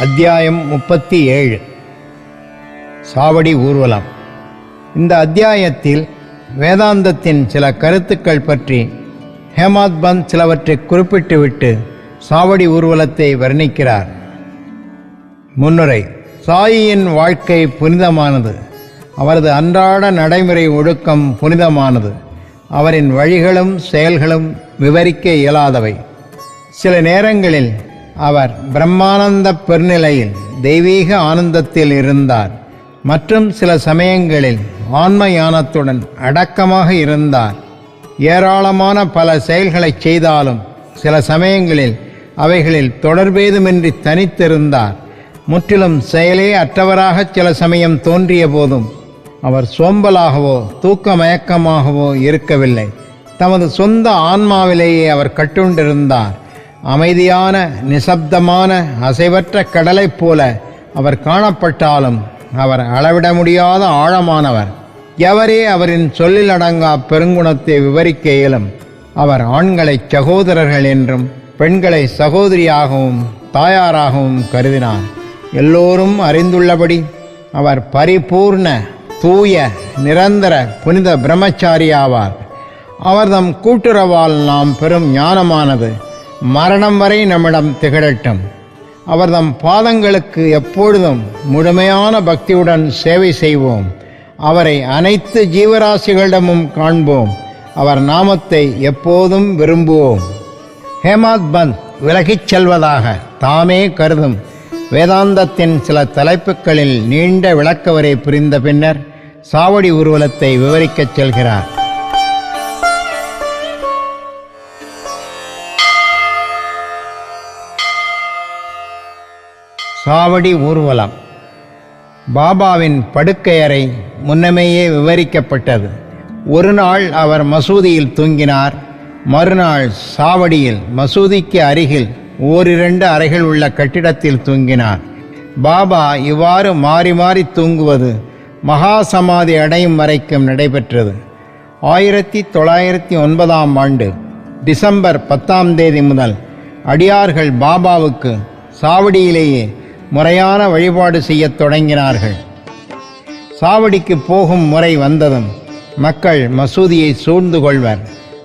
அத்தியாயம் முப்பத்தி ஏழு. சாவடி ஊர்வலம். இந்த அத்தியாயத்தில் வேதாந்தத்தின் சில கருத்துக்கள் பற்றி ஹேமாத் பந்த் சிலவற்றை குறிப்பிட்டுவிட்டு சாவடி ஊர்வலத்தை வர்ணிக்கிறார். முன்னுரை சாயியின் வாழ்க்கை புனிதமானது. அவரது அன்றாட நடைமுறை ஒழுக்கம் புனிதமானது. அவரின் வழிகளும் செயல்களும் விவரிக்க இயலாதவை. சில நேரங்களில் அவர் பிரம்மானந்த பெருநிலையில் தெய்வீக ஆனந்தத்தில் இருந்தார். மற்றும் சில சமயங்களில் ஆன்மயானத்துடன் அடக்கமாக இருந்தார். ஏராளமான பல செயல்களைச் செய்தாலும் சில சமயங்களில் அவைகளில் தொடர்பேதுமின்றி தனித்திருந்தார். முற்றிலும் செயலே அற்றவராக சில சமயம் தோன்றிய போதும் அவர் சோம்பலாகவோ தூக்க மயக்கமாகவோ இருக்கவில்லை. தமது சொந்த ஆன்மாவிலேயே அவர் கட்டுண்டிருந்தார். அமைதியான நிசப்தமான அசைவற்ற கடலைப் போல அவர் காணப்பட்டாலும் அவர் அளவிட முடியாத ஆழமானவர். எவரே அவரின் சொல்லில் அடங்கா பெருங்குணத்தை விவரிக்க இயலும் அவர் ஆண்களை சகோதரர்கள் என்றும் பெண்களை சகோதரியாகவும் தாயாராகவும் கருதினார். எல்லோரும் அறிந்துள்ளபடி அவர் பரிபூர்ண தூய நிரந்தர புனித பிரம்மச்சாரியாவார். அவர் அவர்தம் கூட்டுறவால் நாம் பெறும் ஞானமானது. மரணம் வரை நம்மிடம் திகழட்டும். அவர்தம் பாதங்களுக்கு எப்பொழுதும் முழுமையான பக்தியுடன் சேவை செய்வோம். அவரை அனைத்து ஜீவராசிகளிடமும் காண்போம். அவர் நாமத்தை எப்போதும் விரும்புவோம். ஹேமாத் பந்த் விலகிச் செல்வதாக தாமே கருதும். வேதாந்தத்தின் சில தலைப்புகளில் நீண்ட விளக்கவரை புரிந்த பின்னர் சாவடி ஊர்வலத்தை விவரிக்கச் செல்கிறார். சாவடி ஊர்வலம். பாபாவின் படுக்கையறை முன்னமேயே விவரிக்கப்பட்டது. ஒரு நாள் அவர் மசூதியில் தூங்கினார். மறுநாள் சாவடியில் மசூதிக்கு அருகில் ஓரிரண்டு அறைகள் உள்ள கட்டிடத்தில் தூங்கினார். பாபா இவ்வாறு மாறி மாறி தூங்குவது மகா சமாதி அடையும் வரைக்கும் நடைபெற்றது. ஆயிரத்தி தொள்ளாயிரத்தி ஒன்பதாம் ஆண்டு டிசம்பர் பத்தாம் தேதி முதல் அடியார்கள் பாபாவுக்கு சாவடியிலேயே முறையான வழிபாடு செய்யத் தொடங்கினார்கள். சாவடிக்கு போகும் முறை வந்ததும் மக்கள் மசூதியை சூழ்ந்து கொள்வர்.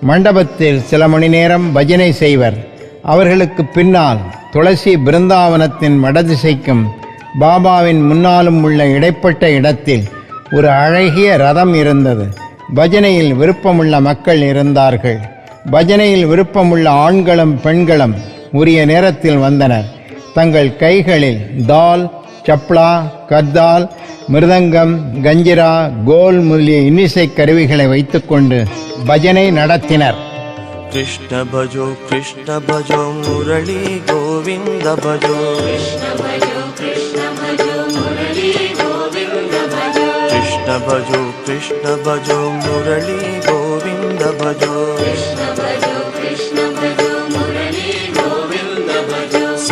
மண்டபத்தில் சில மணி நேரம் பஜனை செய்வர். அவர்களுக்கு பின்னால் துளசி பிருந்தாவனத்தின் வடதிசைக்கும் பாபாவின் முன்னாலும் உள்ள இடைப்பட்ட இடத்தில் ஒரு அழகிய ரதம் இருந்தது. பஜனையில் விருப்பமுள்ள மக்கள் இருந்தார்கள். பஜனையில் விருப்பமுள்ள ஆண்களும் பெண்களும் உரிய நேரத்தில் வந்தனர். தங்கள் கைகளில் தால் சப்ளா கர்தால் மிருதங்கம் கஞ்சிரா கோல் முதலிய இன்னிசை கருவிகளை வைத்துக்கொண்டு பஜனை நடத்தினர். கிருஷ்ண பஜோ கிருஷ்ண பஜோ முரளி கோவிந்த பஜோ. கிருஷ்ண பஜோ கிருஷ்ண பஜோ முரளி கோவிந்த பஜோ.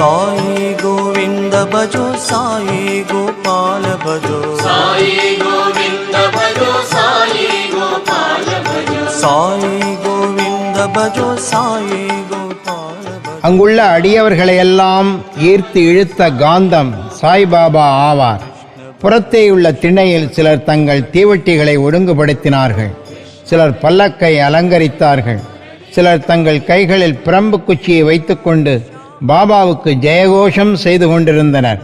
சாயி கோவிந்த பஜோ சாயி கோபால பஜோ. சாயி கோவிந்த பஜோ சாயி கோபால பஜோ. சாயி கோவிந்த பஜோ சாயி கோபால அங்குள்ள அடியவர்களையெல்லாம் ஈர்த்து இழுத்த காந்தம் சாய்பாபா ஆவார். புறத்தேயுள்ள திண்ணையில் சிலர் தங்கள் தீவட்டிகளை ஒழுங்குபடுத்தினார்கள். சிலர் பல்லக்கை அலங்கரித்தார்கள். சிலர் தங்கள் கைகளில் பிரம்பு குச்சியை வைத்துக்கொண்டு பாபாவுக்கு ஜெயகோஷம் செய்து கொண்டிருந்தனர்.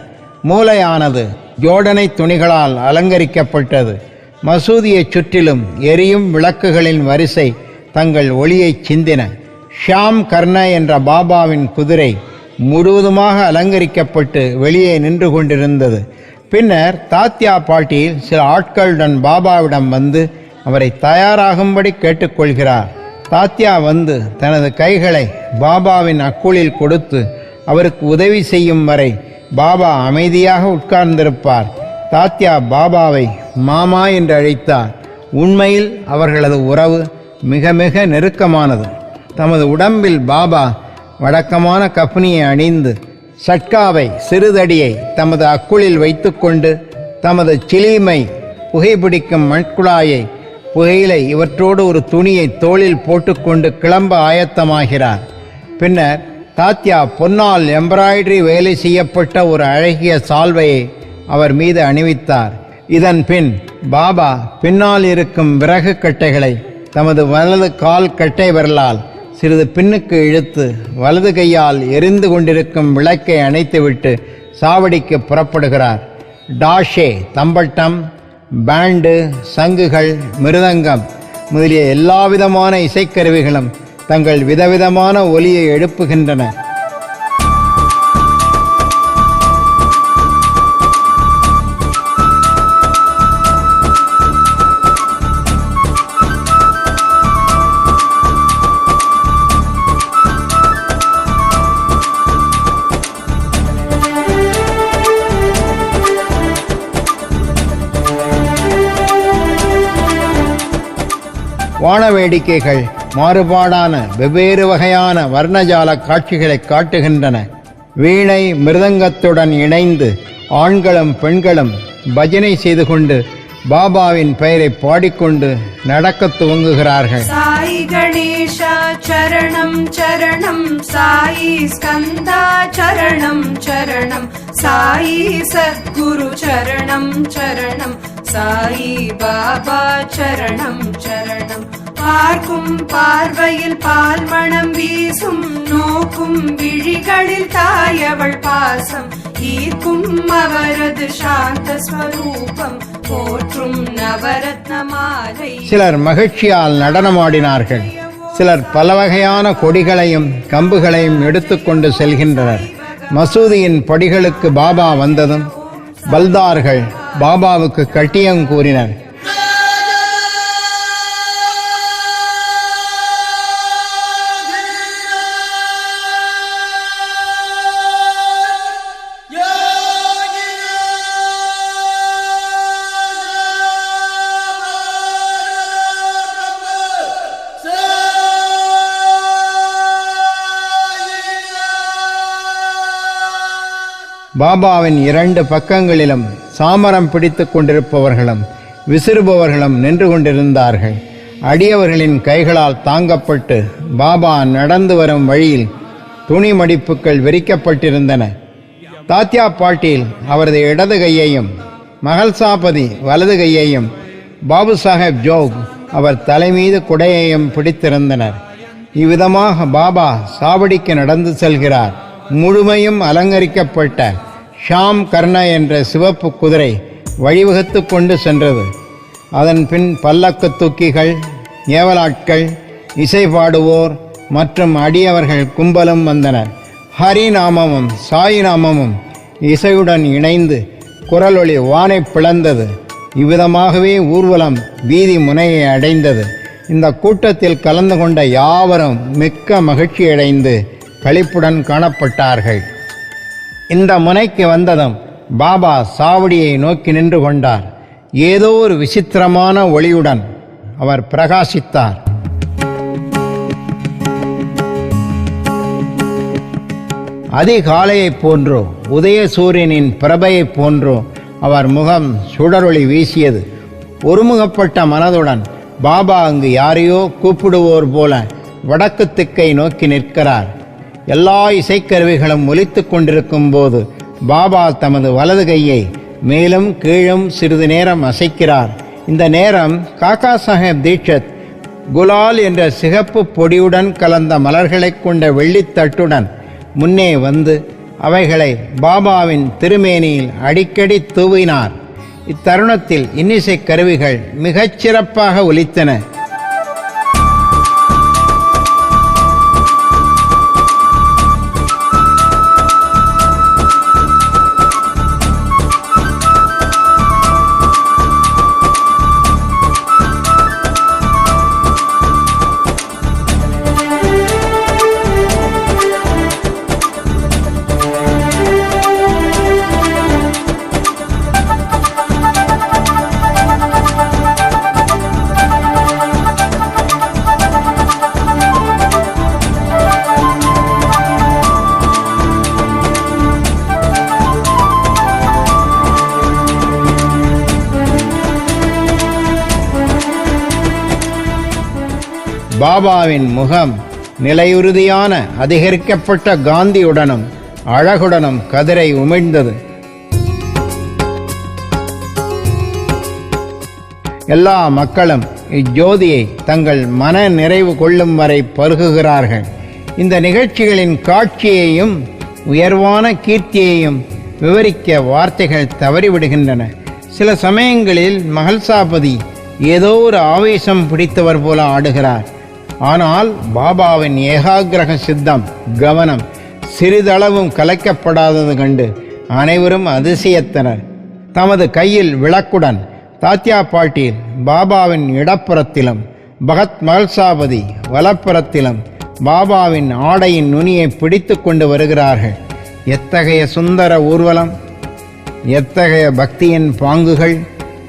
மூலையானது ஜோடனை துணிகளால் அலங்கரிக்கப்பட்டது. மசூதியைச் சுற்றிலும் எரியும் விளக்குகளின் வரிசை தங்கள் ஒளியைச் சிந்தின. ஷியாம் கர்ண என்ற பாபாவின் குதிரை முழுவதுமாக அலங்கரிக்கப்பட்டு வெளியே நின்று கொண்டிருந்தது. பின்னர் தாத்யா பாட்டி சில ஆட்களுடன் பாபாவிடம் வந்து அவரை தயாராகும்படி கேட்டுக்கொள்கிறார். தாத்யா வந்து தனது கைகளை பாபாவின் அக்குளில் கொடுத்து அவருக்கு உதவி செய்யும் வரை பாபா அமைதியாக உட்கார்ந்திருப்பார். தாத்யா பாபாவை மாமா என்று அழைத்தார். உண்மையில் அவர்களது உறவு மிக மிக நெருக்கமானது. தமது உடம்பில் பாபா வழக்கமான கப்னியை அணிந்து சட்காவை சிறுதடியை தமது அக்குளில் வைத்துக்கொண்டு தமது சிலீமை புகைப்பிடிக்கும் மண்குழாயை புகையிலை இவற்றோடு ஒரு துணியை தோளில் போட்டுக்கொண்டு கிளம்ப ஆயத்தமாகிறார். பின்னர் தாத்யா பொன்னால் எம்ப்ராய்டரி வேலை செய்யப்பட்ட ஒரு அழகிய சால்வையை அவர் மீது அணிவித்தார். இதன் பின் பாபா பின்னால் இருக்கும் விறகு கட்டைகளை தமது வலது கால் கட்டை விரலால் சிறிது பின்னுக்கு இழுத்து வலது கையால் எரிந்து கொண்டிருக்கும் விளக்கை அணைத்துவிட்டு சாவடிக்கு புறப்படுகிறார். டாஷே தம்பட்டம் பேண்டு சங்குகள் மிருதங்கம் முதலிய எல்லாவிதமான இசைக்கருவிகளும் தங்கள் விதவிதமான ஒலியை எழுப்புகின்றன. வான வேடிக்கைகள் மாறுபாடான வெவ்வேறு வகையான வர்ணஜால காட்சிகளை காட்டுகின்றன. வீணை மிருதங்கத்துடன் இணைந்து ஆண்களும் பெண்களும் பஜனை செய்து கொண்டு பாபாவின் பெயரை பாடிக்கொண்டு நடக்க துவங்குகிறார்கள். சாய் கணேஷா சரணம் சரணம். சாயி ஸ்கந்தா சரணம் சரணம். சாயி சத்குரு சரணம் சரணம். சாயி பாபா சரணம் சரணம். பார்க்கும் பார்வையில் பால் மணம் வீசும் நோக்கும் விழிகளில் தாயவள் பாசம். ஈர்க்கும் அவரது சாந்த ஸ்வரூபம். போற்றும் நவரத்ன மாலை. சிலர் மகிழ்ச்சியால் நடனமாடினார்கள். சிலர் பல வகையான கொடிகளையும் கம்புகளையும் எடுத்துக்கொண்டு செல்கின்றனர். மசூதியின் படிகளுக்கு பாபா வந்ததும் பல்தார்கள் பாபாவுக்கு கட்டியம் கூறினர். பாபாவின் இரண்டு பக்கங்களிலும் சாமரம் பிடித்து கொண்டிருப்பவர்களும் விசிறுபவர்களும் நின்று கொண்டிருந்தார்கள். அடியவர்களின் கைகளால் தாங்கப்பட்டு பாபா நடந்து வரும் வழியில் துணி மடிப்புகள் விரிக்கப்பட்டிருந்தன தாத்யா பாட்டீல் அவரது இடது கையையும் மகள்சாபதி வலது கையையும் பாபு சாஹேப் ஜோக் அவர் தலைமீது குடையையும் பிடித்திருந்தனர். இவ்விதமாக பாபா சாவடிக்கு நடந்து செல்கிறார். முழுமையும் அலங்கரிக்கப்பட்ட ஷாம் கர்ண என்ற சிவப்பு குதிரை வழிவகுத்து கொண்டு சென்றது. அதன் பின் பல்லக்கு தூக்கிகள் ஏவலாட்கள் இசை பாடுவோர் மற்றும் அடியவர்கள் கும்பலும் வந்தனர் ஹரிநாமமும் சாயிநாமமும் சாய் நாமமும் இசையுடன் இணைந்து குரலொளி வானை பிளந்தது. இவ்விதமாகவே ஊர்வலம் வீதி முனையை அடைந்தது. இந்த கூட்டத்தில் கலந்து கொண்ட யாவரும் மிக்க மகிழ்ச்சியடைந்து களிப்புடன் காணப்பட்டார்கள். இந்த முனைக்கு வந்ததும் பாபா சாவடியை நோக்கி நின்று கொண்டார். ஏதோ ஒரு விசித்திரமான ஒளியுடன் அவர் பிரகாசித்தார். அதிகாலையைப் போன்றோ உதய சூரியனின் பிரபையைப் போன்றோ அவர் முகம் சுடரொளி வீசியது. ஒருமுகப்பட்ட மனதுடன் பாபா அங்கு யாரையோ கூப்பிடுவோர் போல வடக்கு திக்கை நோக்கி நிற்கிறார். எல்லா இசைக்கருவிகளும் ஒலித்து கொண்டிருக்கும் போது பாபா தமது வலது கையை மேலும் கீழும் சிறிது நேரம் அசைக்கிறார். இந்த நேரம் காக்கா சாஹேப் தீட்சத் குலால் என்ற சிகப்பு பொடியுடன் கலந்த மலர்களைக் கொண்ட வெள்ளித்தட்டுடன் முன்னே வந்து அவைகளை பாபாவின் திருமேனியில் அடிக்கடி தூவினார். இத்தருணத்தில் இன்னிசை கருவிகள் மிகச் சிறப்பாக ஒலித்தன. பாபாவின் முகம் நிலையுறுதியான அதிகரிக்கப்பட்ட காந்தியுடனும் அழகுடனும் கதிரை உமிழ்ந்தது. எல்லா மக்களும் இஜோதியை தங்கள் மன நிறைவு கொள்ளும் வரை பருகுகிறார்கள். இந்த நிகழ்ச்சிகளின் காட்சியையும் உயர்வான கீர்த்தியையும் விவரிக்க வார்த்தைகள் தவறிவிடுகின்றன. சில சமயங்களில் மகள்சாபதி ஏதோ ஒரு ஆவேசம் பிடித்தவர் போல ஆடுகிறார். ஆனால் பாபாவின் ஏகாகிரக சித்தம் கவனம் சிறிதளவும் கலைக்கப்படாதது கண்டு அனைவரும் அதிசயத்தனர். தமது கையில் விளக்குடன் தாத்யா பாட்டீல் பாபாவின் இடப்புறத்திலும் பகத் மகள்சாபதி வலப்புறத்திலும் பாபாவின் ஆடையின் நுனியை பிடித்து கொண்டு வருகிறார்கள். எத்தகைய சுந்தர ஊர்வலம் எத்தகைய பக்தியின் பாங்குகள்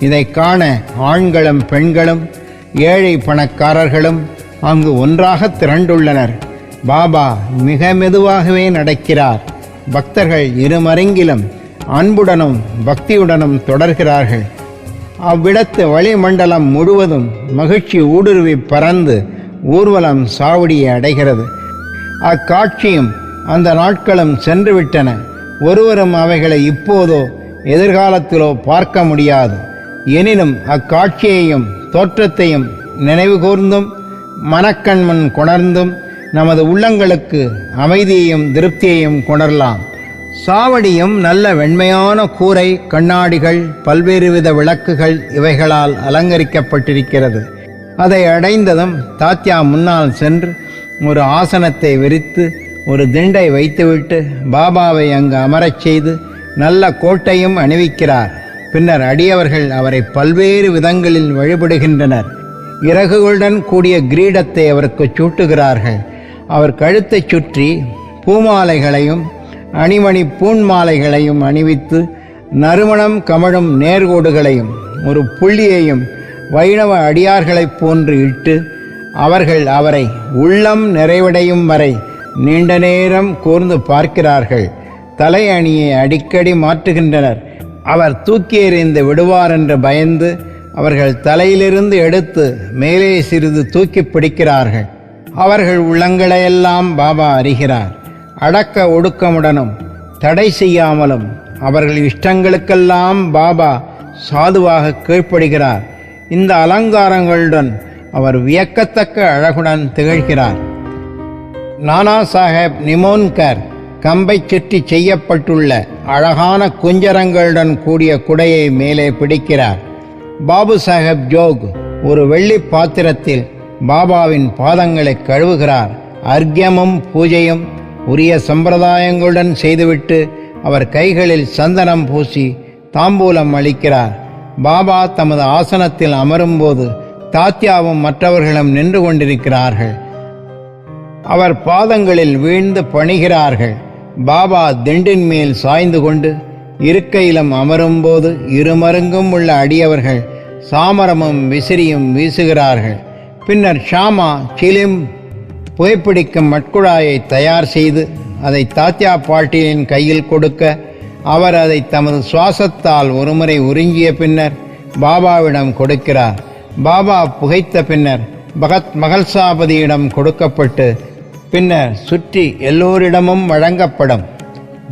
இதை காண ஆண்களும் பெண்களும் ஏழை பணக்காரர்களும் அங்கு ஒன்றாக திரண்டுள்ளனர். பாபா மிக மெதுவாகவே நடக்கிறார். பக்தர்கள் இருமருங்கிலும் அன்புடனும் பக்தியுடனும் தொடர்கிறார்கள். அவ்விடத்து வளிமண்டலம் முழுவதும் மகிழ்ச்சி ஊடுருவி பறந்து ஊர்வலம் சாவடியை அடைகிறது. அக்காட்சியும் அந்த நாட்களும் சென்றுவிட்டன. ஒருவரும் அவைகளை இப்போதோ எதிர்காலத்திலோ பார்க்க முடியாது. எனினும் அக்காட்சியையும் தோற்றத்தையும் நினைவு கூர்ந்தும் மனக்கண்மன் கொணர்ந்தும் நமது உள்ளங்களுக்கு அமைதியையும் திருப்தியையும் கொணரலாம். சாவடியும் நல்ல வெண்மையான கூரை கண்ணாடிகள் பல்வேறு வித விளக்குகள் இவைகளால் அலங்கரிக்கப்பட்டிருக்கிறது. அதை அடைந்ததும் தாத்யா முன்னால் சென்று ஒரு ஆசனத்தை விரித்து ஒரு திண்டை வைத்துவிட்டு பாபாவை அங்கு அமரச் செய்து நல்ல கோட்டையும் அணிவிக்கிறார். பின்னர் அடியவர்கள் அவரை பல்வேறு விதங்களில் வழிபடுகின்றனர். இறகுகளுடன் கூடிய கிரீடத்தை அவருக்கு சூட்டுகிறார்கள். அவர் கழுத்தைச் சுற்றி பூமாலைகளையும் அணிமணி பூண்மாலைகளையும் அணிவித்து நறுமணம் கமழும் நேர்கோடுகளையும் ஒரு புள்ளியையும் வைணவ அடியார்களைப் போன்று இட்டு அவர்கள் அவரை உள்ளம் நிறைவடையும் வரை நீண்ட நேரம் கூர்ந்து பார்க்கிறார்கள். தலை அணியை அடிக்கடி மாற்றுகின்றனர். அவர் தூக்கி எறிந்து விடுவார் என்று பயந்து அவர்கள் தலையிலிருந்து எடுத்து மேலே சிறிது தூக்கி பிடிக்கிறார்கள். அவர்கள் உள்ளங்களையெல்லாம் பாபா அறிகிறார். அடக்க ஒடுக்கமுடனும் தடை செய்யாமலும் அவர்கள் இஷ்டங்களுக்கெல்லாம் பாபா சாதுவாக கீழ்ப்படுகிறார். இந்த அலங்காரங்களுடன் அவர் வியக்கத்தக்க அழகுடன் திகழ்கிறார். நானா சாஹேப் நிமோன்கர் கம்பை சுற்றி செய்யப்பட்டுள்ள அழகான குஞ்சரங்களுடன் கூடிய குடையை மேலே பிடிக்கிறார். பாபு சாஹேப் ஜோக் ஒரு வெள்ளி பாத்திரத்தில் பாபாவின் பாதங்களை கழுவுகிறார். அர்க்கியமும் பூஜையும் உரிய சம்பிரதாயங்களுடன் செய்துவிட்டு அவர் கைகளில் சந்தனம் பூசி தாம்பூலம் அளிக்கிறார். பாபா தமது ஆசனத்தில் அமரும்போது தாத்யாவும் மற்றவர்களும் நின்று கொண்டிருக்கிறார்கள். அவர் பாதங்களில் வீழ்ந்து பணிகிறார்கள். பாபா திண்டின் மேல் சாய்ந்து கொண்டு இருக்கையிலும் அமரும்போது இருமருங்கும் உள்ள அடியவர்கள் சாமரமும் விசிறியும் வீசுகிறார்கள். பின்னர் ஷாமா சிலிம் புகைப்பிடிக்கும் மட்குழாயை தயார் செய்து அதை தாத்தியா பாட்டிலின் கையில் கொடுக்க அவர் அதை தமது சுவாசத்தால் ஒருமுறை உறிஞ்சிய பின்னர் பாபாவிடம் கொடுக்கிறார். பாபா புகைத்த பின்னர் பகத் மகள்சாபதியிடம் கொடுக்கப்பட்டு பின்னர் சுற்றி எல்லோரிடமும் வழங்கப்படும்.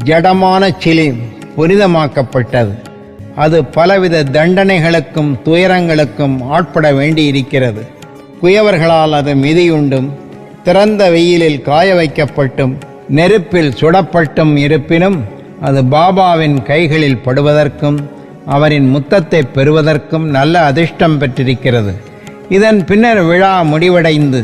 ஜடமான சிலிம் புனிதமாக்கப்பட்டது. அது பலவித தண்டனைகளுக்கும் துயரங்களுக்கும் ஆட்பட வேண்டியிருக்கிறது. குயவர்களால் அது மிதியுண்டும் திறந்த வெயிலில் காய வைக்கப்பட்டும் நெருப்பில் சுடப்பட்டும் இருப்பினும் அது பாபாவின் கைகளில் படுவதற்கும் அவரின் முத்தத்தை பெறுவதற்கும் நல்ல அதிர்ஷ்டம் பெற்றிருக்கிறது. இதன் பின்னர் விழா முடிவடைந்து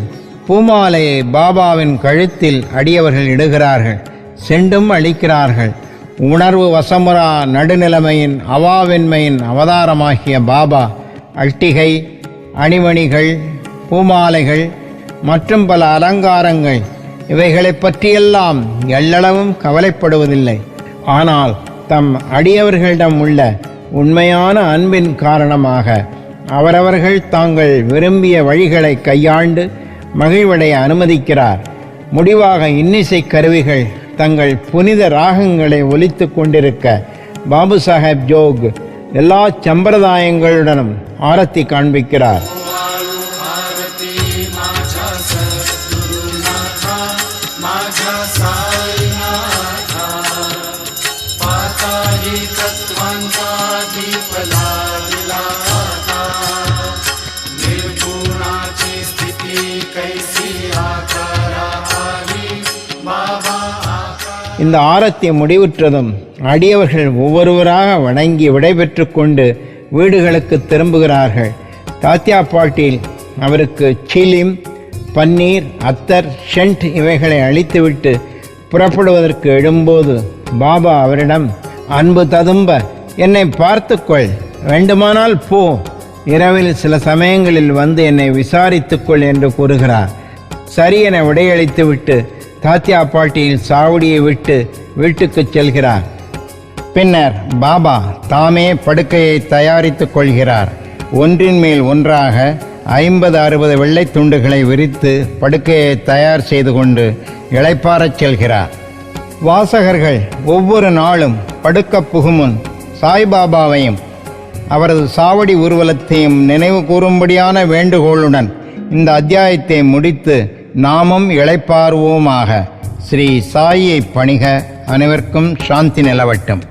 பூமாலையை பாபாவின் கழுத்தில் அடியவர்கள் இடுகிறார்கள் செண்டும் அளிக்கிறார்கள் உணர்வு வசமுறா நடுநிலைமையின் அவாவின்மையின் அவதாரமாகிய பாபா அட்டிகை அணிமணிகள் பூமாலைகள் மற்றும் பல அலங்காரங்கள் இவைகளைப் பற்றியெல்லாம் எள்ளளவும் கவலைப்படுவதில்லை. ஆனால் தம் அடியவர்களிடம் உள்ள உண்மையான அன்பின் காரணமாக அவரவர்கள் தாங்கள் விரும்பிய வழிகளை கையாண்டு மகிழ்வடைய அனுமதிக்கிறார். முடிவாக இன்னிசை கருவிகள் தங்கள் புனித ராகங்களை ஒலித்து கொண்டிருக்க பாபு சாஹேப் ஜோக் எல்லா சம்பிரதாயங்களுடனும் ஆரத்தி காண்பிக்கிறார். இந்த ஆரத்தி முடிவுற்றதும் அடியவர்கள் ஒவ்வொருவராக வணங்கி விடைபெற்று கொண்டு வீடுகளுக்கு திரும்புகிறார்கள். தாத்தியா பாட்டீல் அவருக்கு சிலிம் பன்னீர் அத்தர் ஷென்ட் இவைகளை அழித்துவிட்டு புறப்படுவதற்கு எழும்போது பாபா அவரிடம் அன்பு ததும்ப என்னை பார்த்துக்கொள் வேண்டுமானால் போ. இரவில் சில சமயங்களில் வந்து என்னை விசாரித்துக்கொள் என்று கூறுகிறார். சரி என விடையளித்துவிட்டு தாத்தியா பாட்டியில் சாவடியை விட்டு வீட்டுக்குச் செல்கிறார். பின்னர் பாபா தாமே படுக்கையை தயாரித்துக் கொள்கிறார். ஒன்றின் மேல் ஒன்றாக ஐம்பது அறுபது வெள்ளை துண்டுகளை விரித்து படுக்கையை தயார் செய்து கொண்டு இளைப்பாறச் செல்கிறார். வாசகர்கள் ஒவ்வொரு நாளும் படுக்க புகுமுன் சாய்பாபாவையும் அவரது சாவடி ஊர்வலத்தையும் நினைவு கூறும்படியான வேண்டுகோளுடன் இந்த அத்தியாயத்தை முடித்து நாமும் இழைப்பாருவோமாக ஸ்ரீ சாயியை பணிக. அனைவருக்கும் சாந்தி நிலவட்டும்.